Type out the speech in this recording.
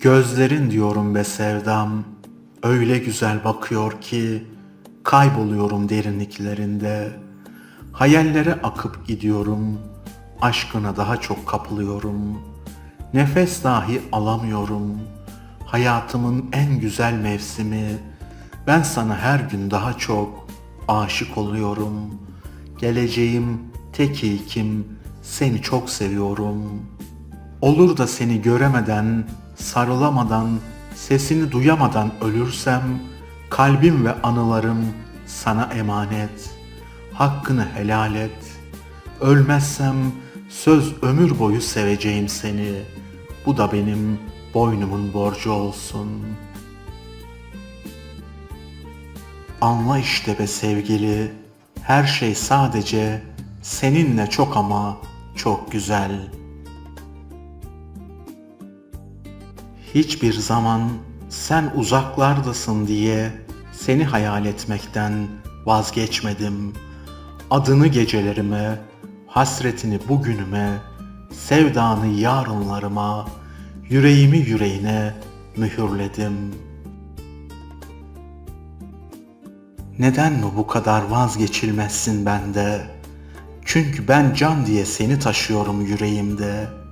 Gözlerin diyorum be sevdam, öyle güzel bakıyor ki kayboluyorum derinliklerinde. Hayallere akıp gidiyorum, aşkına daha çok kapılıyorum. Nefes dahi alamıyorum. Hayatımın en güzel mevsimi. Ben sana her gün daha çok aşık oluyorum. Geleceğim tek ilkim, seni çok seviyorum.'' Olur da seni göremeden, sarılamadan, sesini duyamadan ölürsem, kalbim ve anılarım sana emanet. Hakkını helal et. Ölmezsem söz ömür boyu seveceğim seni. Bu da benim boynumun borcu olsun. Anla işte be sevgili, her şey sadece seninle çok ama çok güzel.'' Hiçbir zaman sen uzaklardasın diye seni hayal etmekten vazgeçmedim. Adını gecelerime, hasretini bugünüme, sevdanı yarınlarıma, yüreğimi yüreğine mühürledim. Neden mi bu kadar vazgeçilmezsin bende? Çünkü ben can diye seni taşıyorum yüreğimde.''